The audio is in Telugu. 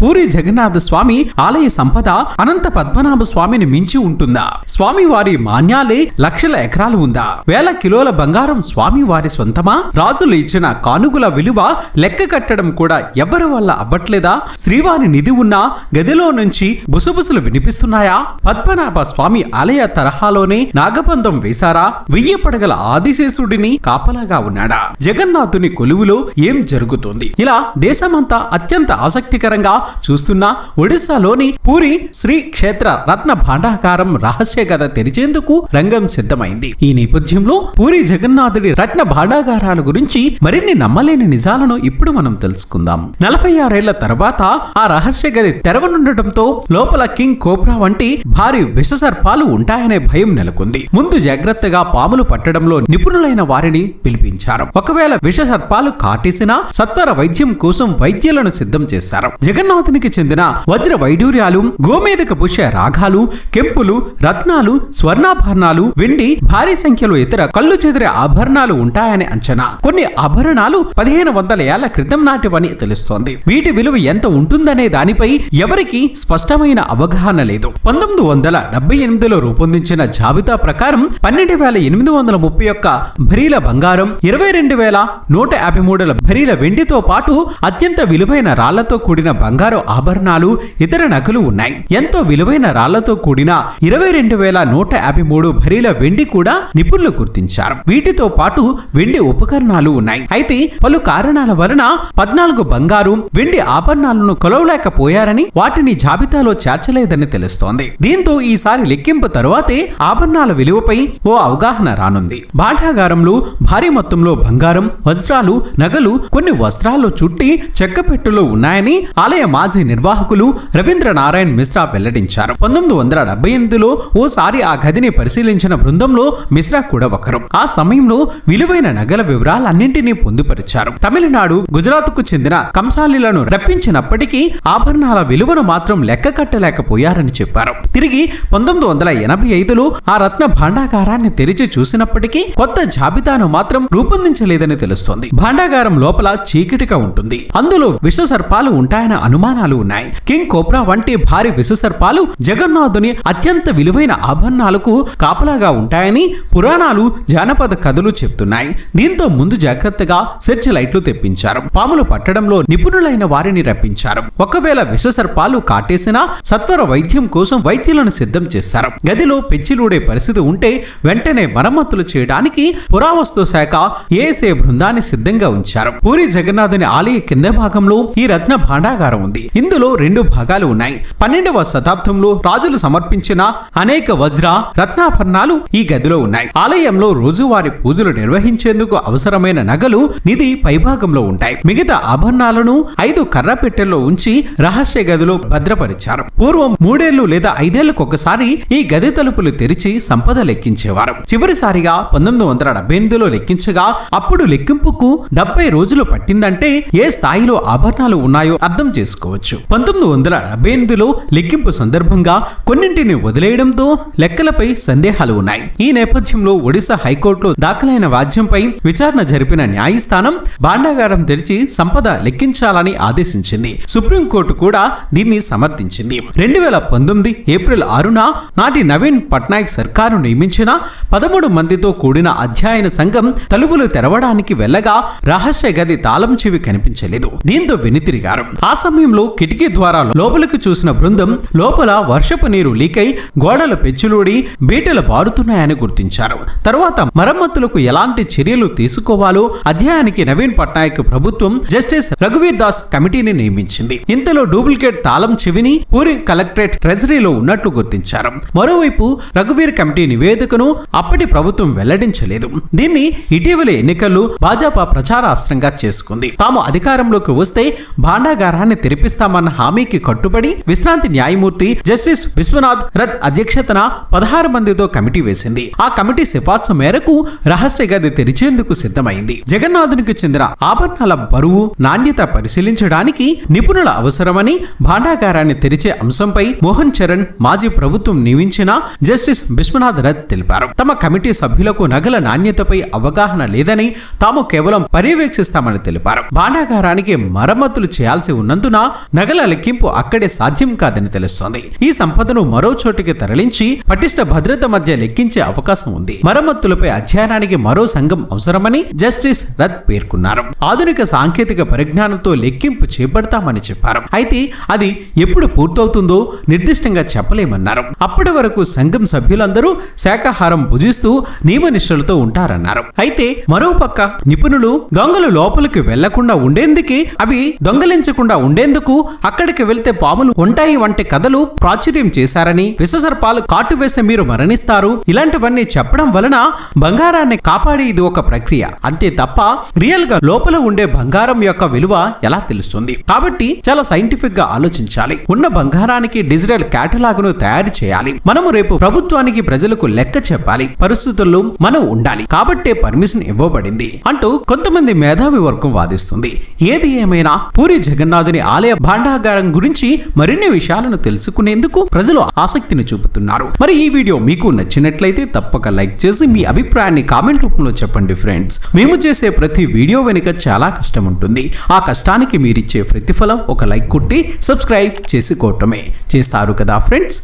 పూరి జగన్నాథ స్వామి ఆలయ సంపద అనంత పద్మనాభ స్వామిని మించి ఉంటుందా? స్వామి వారి మాన్యాలే లక్షల ఎకరాలు ఉందా? వేల కిలోల బంగారం స్వామి వారి సొంతమా రాజులు ఇచ్చిన కానుగుల విలువ లెక్క కట్టడం కూడా ఎవరి వల్ల అవ్వట్లేదా? శ్రీవారి నిధి ఉన్న గదిలో నుంచి బుసబుసలు వినిపిస్తున్నాయా? పద్మనాభ స్వామి ఆలయ తరహాలోనే నాగబంధం వేశారా? వెయ్యి పడగల ఆదిశేషుడిని కాపలాగా ఉన్నాడా? జగన్నాథుని కొలువులో ఏం జరుగుతోంది? ఇలా దేశమంతా అత్యంత ఆసక్తికరంగా చూస్తున్నా ఒడిశాలోని పూరి శ్రీ క్షేత్ర రత్న భాండాకారం రహస్య కథ తెరిచేందుకు రంగం సిద్ధమైంది. ఈ నేపథ్యంలో పూరి జగన్నాథుడి రత్న భాండాగారాల గురించి మరిన్ని నమ్మలేని నిజాలను ఇప్పుడు మనం తెలుసుకుందాం. నలభై ఆరేళ్ళ తర్వాత ఆ రహస్య గది తెరవనుండటంతో లోపల కింగ్ కోబ్రా వంటి భారీ విషసర్పాలు ఉంటాయనే భయం నెలకొంది. ముందు జాగ్రత్తగా పాములు పట్టడంలో నిపుణులైన వారిని పిలిపించారు. ఒకవేళ విష సర్పాలు కాటేసినా సత్వర వైద్యం కోసం వైద్యులను సిద్ధం చేశారు జగన్నాథునికి చెందిన వజ్ర వైడూర్యాలు గోమేదక పుష్య రాగాలు కెంపులు రత్నాలు స్వర్ణాభరణాలు వెండి భారీ సంఖ్యలో ఇతర కళ్ళు చెదిరే ఆభరణాలు ఉంటాయని అంచనా. కొన్ని ఆభరణాలు పదిహేను వందల ఏళ్ళ క్రితం నాటివని తెలుస్తోంది. వీటి విలువ ఎంత ఉంటుందనే దానిపై ఎవరికి స్పష్టమైన అవగాహన లేదు. పంతొమ్మిది వందల డెబ్బై ఎనిమిదిలో రూపొందించిన జాబితా ప్రకారం పన్నెండు వేల ఎనిమిది వందల ముప్పై ఒక్క భరీల బంగారం ఇరవై రెండు వేల నూట యాభై మూడుల భరీల వెండితో పాటు అత్యంత విలువైన రాళ్ళతో కూడిన బంగారం ఆభరణాలు ఇతర నగలు ఉన్నాయి. ఎంతో విలువైన రాళ్ళతో కూడిన ఇరవై రెండు వేల నూట యాభై మూడు భరీల వెండి కూడా నిపుణులు గుర్తించారు. వీటితో పాటు వెండి ఉపకరణాలు ఉన్నాయి. అయితే పలు కారణాల వలన పద్నాలుగు బంగారు వెండి ఆభరణాలను కొలవలేకపోయారని వాటిని జాబితాలో చేర్చలేదని తెలుస్తోంది. దీంతో ఈసారి లెక్కింపు తరువాతే ఆభరణాల విలువపై ఓ అవగాహన రానుంది. భాండాగారంలో భారీ మొత్తంలో బంగారం వజ్రాలు నగలు కొన్ని వస్త్రాల్లో చుట్టి చెక్కపెట్టులో ఉన్నాయని ఆలయ మాజీ నిర్వాహకులు రవీంద్ర నారాయణ్ మిశ్రా వెల్లడించారు. పంతొమ్మిది వందల డెబ్బై ఎనిమిదిలో ఓసారి ఆ గదిని పరిశీలించిన బృందంలో మిశ్రా కూడా ఒకరు. ఆ సమయంలో విలువైన నగల వివరాలన్నింటినీ పొందుపరిచారు. తమిళనాడు గుజరాత్కు చెందిన కంసాలిలను రప్పించినప్పటికీ ఆభరణాల విలువను మాత్రం లెక్క కట్టలేకపోయారని చెప్పారు. తిరిగి పంతొమ్మిది వందల ఎనభై ఐదులో ఆ రత్న భాండాగారాన్ని తెరిచి చూసినప్పటికీ కొత్త జాబితాను మాత్రం రూపొందించలేదని తెలుస్తోంది. భాండాగారం లోపల చీకటిగా ఉంటుంది. అందులో విష సర్పాలు అనుమానం అనుమానాలు ఉన్నాయి కింగ్ కోబ్రా వంటి భారీ విషసర్పాలు జగన్నాథుని అత్యంత విలువైన ఆభరణాలకు కాపలాగా ఉంటాయని పురాణాలు జానపద కథలు చెప్తున్నాయి. దీంతో ముందు జాగ్రత్తగా సెర్చ్ లైట్లు తెప్పించారు. పాములు పట్టడంలో నిపుణులైన వారిని రప్పించారు. ఒకవేళ విష సర్పాలు కాటేసినా సత్వర వైద్యం కోసం వైద్యులను సిద్ధం చేశారు గదిలో పెచ్చిలూడే పరిస్థితి ఉంటే వెంటనే మరమ్మతులు చేయడానికి పురావస్తు శాఖ ఏఎస్ఏ బృందాన్ని సిద్ధంగా ఉంచారు. పూరి జగన్నాథుని ఆలయ కింద భాగంలో ఈ రత్న భాండాగారం ఉంది. ఇందులో రెండు భాగాలు ఉన్నాయి. పన్నెండవ శతాబ్దంలో రాజులు సమర్పించిన అనేక వజ్ర రత్నాభరణాలు ఈ గదిలో ఉన్నాయి. ఆలయంలో రోజువారీ పూజలు నిర్వహించేందుకు అవసరమైన నగలు నిధి పైభాగంలో ఉంటాయి. మిగతా ఆభరణాలను ఐదు కర్ర పెట్టెల్లో ఉంచి రహస్య గదిలో భద్రపరిచారు. పూర్వం మూడేళ్ళు లేదా ఐదేళ్ళకు ఒకసారి ఈ గది తలుపులు తెరిచి సంపద లెక్కించేవారు. చివరిసారిగా పంతొమ్మిది వందల డెబ్బై ఎనిమిదిలో లెక్కించగా అప్పుడు లెక్కింపుకు డెబ్బై రోజులు పట్టిందంటే ఏ స్థాయిలో ఆభరణాలు ఉన్నాయో అర్థం చేసుకో చేసుకోవచ్చు పంతొమ్మిది వందల డెబ్బై ఎనిమిదిలో లెక్కింపు సందర్భంగా కొన్నింటిని వదిలేయడంతో లెక్కలపై సందేహాలు ఉన్నాయి. ఈ నేపథ్యంలో ఒడిశా హైకోర్టులో దాఖలైన వాద్యంపై విచారణ జరిపిన న్యాయస్థానం భాండాగారం తెరిచి సంపద లెక్కించాలని ఆదేశించింది. సుప్రీంకోర్టు కూడా దీన్ని సమర్థించింది. రెండు వేల పంతొమ్మిది ఏప్రిల్ ఆరున నాటి నవీన్ పట్నాయక్ సర్కారు నియమించిన పదమూడు మందితో కూడిన అధ్యయన సంఘం తలుపులు తెరవడానికి వెళ్ళగా రహస్య గది తాళం చెవి కనిపించలేదు. దీంతో వెనుతిరిగారు. ఆ సమయంలో కిటికీ ద్వారా లోపలికి చూసిన బృందం లోపల వర్షపు నీరు లీకై గోడల పెచ్చులూడి బీటలు బారుతున్నాయని గుర్తించారు. తర్వాత మరమ్మతులకు ఎలాంటి చర్యలు తీసుకోవాలో అధ్యయనానికి నవీన్ పట్నాయక్ ప్రభుత్వం జస్టిస్ రఘువీర్ దాస్ కమిటీని నియమించింది. ఇంతలో డూప్లికేట్ తాళం చెవిని పూరి కలెక్టరేట్ ట్రెజరీలో ఉన్నట్లు గుర్తించారు. మరోవైపు రఘువీర్ కమిటీ నివేదికను అప్పటి ప్రభుత్వం వెల్లడించలేదు. దీన్ని ఇటీవల ఎన్నికల్లో భాజపా ప్రచారాస్త్రంగా చేసుకుంది. తాము అధికారంలోకి వస్తే భాండాగారాన్ని తిరిగి తెప్పిస్తామన్న హామీకి కట్టుబడి విశ్రాంతి న్యాయమూర్తి జస్టిస్ విశ్వనాథ్ రత్ అధ్యక్షతన పదహారు మందితో కమిటీ వేసింది. ఆ కమిటీ సిఫార్సు మేరకు రహస్య గది తెరిచేందుకు సిద్ధమైంది. జగన్నాథునికి చెందిన ఆభరణాల బరువు నాణ్యత పరిశీలించడానికి నిపుణుల అవసరమని భాండాగారాన్ని తెరిచే అంశంపై మోహన్ చరణ్ మాజీ ప్రభుత్వం నియమించిన జస్టిస్ విశ్వనాథ్ రథ్ తెలిపారు. తమ కమిటీ సభ్యులకు నగల నాణ్యతపై అవగాహన లేదని తాము కేవలం పర్యవేక్షిస్తామని తెలిపారు. భాండాగారానికి మరమ్మతులు చేయాల్సి ఉన్నందున నగల లెక్కింపు అక్కడే సాధ్యం కాదని తెలుస్తోంది. ఈ సంపదను మరో చోటికి తరలించి పటిష్ట భద్రత మధ్య లెక్కించే అవకాశం ఉంది. మరమ్మతులపై అధ్యయనానికి మరో సంఘం అవసరమని జస్టిస్ రత్ పేర్కొన్నారు. ఆధునిక సాంకేతిక పరిజ్ఞానంతో లెక్కింపు చేపడతామని చెప్పారు. అయితే అది ఎప్పుడు పూర్తవుతుందో నిర్దిష్టంగా చెప్పలేమన్నారు. అప్పటి వరకు సంఘం సభ్యులందరూ శాకాహారం భుజిస్తూ నియమనిష్టలతో ఉంటారన్నారు. అయితే మరోపక్క నిపుణులు దొంగలు లోపలికి వెళ్ళకుండా ఉండేందుకే అవి దొంగలించకుండా ఉండేందుకు అక్కడికి వెళ్తే పాములు ఉంటాయి వంటి కథలు ప్రాచుర్యం చేశారని విషసర్పాలు కాటు వేస్తే మీరు మరణిస్తారు. ఇలాంటివన్నీ చెప్పడం వలన బంగారాన్ని కాపాడే ఇది ఒక ప్రక్రియ. అంతే తప్ప రియల్గా లోపల ఉండే బంగారం యొక్క విలువ ఎలా తెలుస్తుంది? కాబట్టి చాలా సైంటిఫిక్గా ఆలోచించాలి. ఉన్న బంగారానికి డిజిటల్ కేటలాగ్ను తయారు చేయాలి. మనము రేపు ప్రభుత్వానికి ప్రజలకు లెక్క చెప్పాలి. పరిస్థితుల్లో మనం ఉండాలి. కాబట్టే పర్మిషన్ ఇవ్వబడింది. అంటూ కొంతమంది మేధావి వర్గం వాదిస్తుంది. ఏది ఏమైనా పూరి జగన్నాథుని ఆలయ భాండాగారం గురించి మరిన్ని విషయాలను తెలుసుకునేందుకు ప్రజలు ఆసక్తిని చూపుతున్నారు. మరి ఈ వీడియో మీకు నచ్చినట్లయితే తప్పక లైక్ చేసి మీ అభిప్రాయాన్ని కామెంట్ రూపంలో చెప్పండి ఫ్రెండ్స్. మేము చేసే ప్రతి వీడియో వెనుక చాలా కష్టం ఉంటుంది. ఆ కష్టానికి మీరిచ్చే ప్రతిఫలం ఒక లైక్ కొట్టి సబ్స్క్రైబ్ చేసుకోవటమే. చేస్తారు కదా ఫ్రెండ్స్?